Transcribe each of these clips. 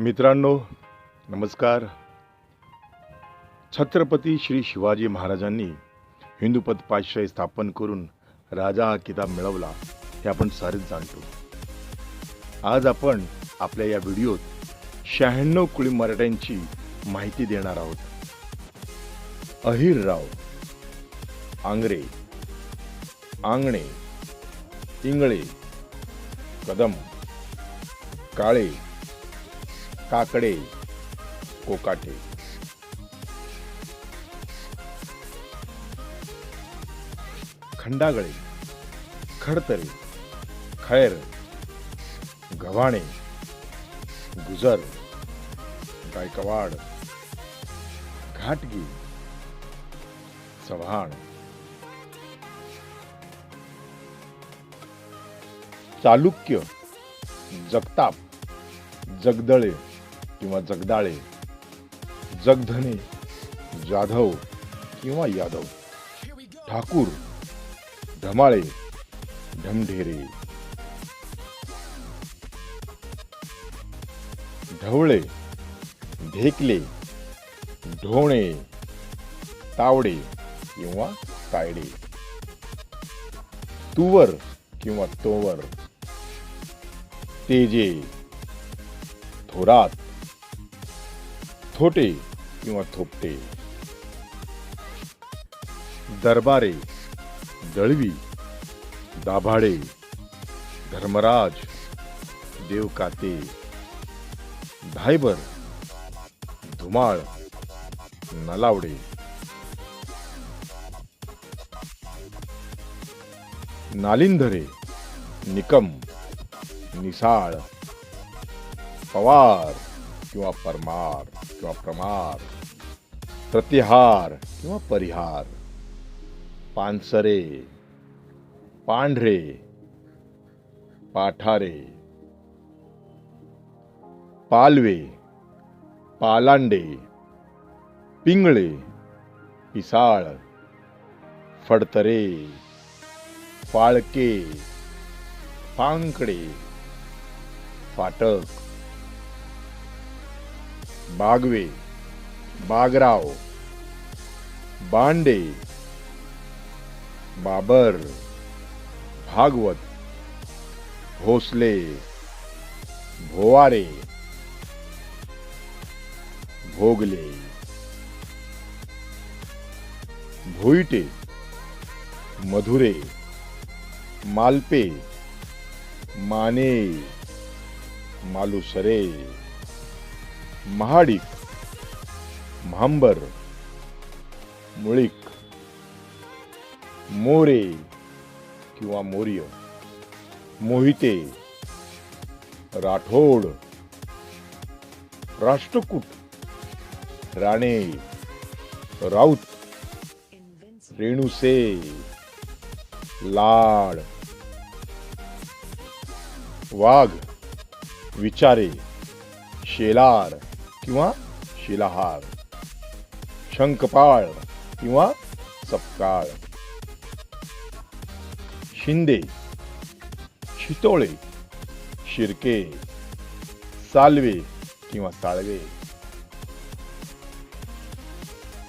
मित्रांनो नमस्कार. छत्रपती श्री शिवाजी महाराजांनी हिंदूपद पाचशय स्थापन करून राजा हा किताब मिळवला हे आपण सारेच जाणतो. आज आपण आपल्या या व्हिडिओत शहाण्णव कुळी मराठ्यांची माहिती देणार आहोत. अहिरराव आंग्रे आंगणे इंगळे कदम काळे काकडे कोकाटे. खंडागळे खडतरे खैर गव्हाणे गुजर गायकवाड घाटगी चव्हाण. चालुक्य जगताप जगदळे. किंवा जगदाळे जगधने जाधव किंवा यादव ठाकूर धमाळे ढमढेरे ढवळे ढेकले ढोणे तावडे किंवा तायडे तुवर किंवा तोवर तेजे थोरात थोटे किंवा थोपटे। दरबारे, दळवी, दाभाडे, धर्मराज, देवकाते, धायबर, धुमाळ, नलावडे। नालिंधरे निकम, निसाळ, पवार किंवा परमार। किंवा प्रमार प्रतिहार किंवा परिहार, पानसरे, पांढरे, पाठारे, पालवे, पालांडे, पिंगळे, पिसाळ, फडतरे फाळके फांकडे फाटक. बागवे बागराव बांडे बाबर भागवत भोसले भोवारे भोगले भोईटे मधुरे मालपे माने मालुसरे महाडिक म्हांबर, मुळीक, मोरे किंवा मोर्य, मोहिते, राठोड, राष्ट्रकूट, राणे, राऊत, रेणुसे, लाड, वाघ, विचारे, शेलार किंवा शिलाहार, शंखपाळ किंवा सपकाळ. शिंदे, शितोळे, शिर्के, सालवे किंवा साळवे.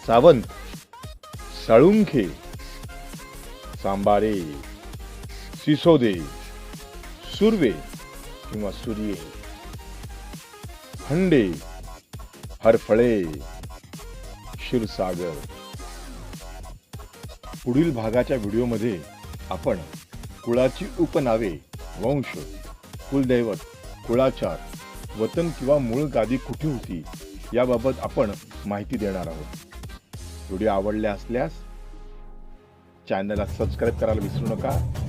सावंत, साळुंखे, सांबारे, सिसोदे, सुर्वे किंवा सूर्ये. हंडे हरफळे क्षीरसागर पुढील भागाच्या व्हिडिओमध्ये आपण कुळाची उपनावे वंश कुलदैवत कुळाचार वतन किंवा मूळ गादी कुठे होती याबाबत आपण माहिती देणार आहोत. व्हिडिओ आवडल्या असल्यास चॅनलला सबस्क्राईब करायला विसरू नका.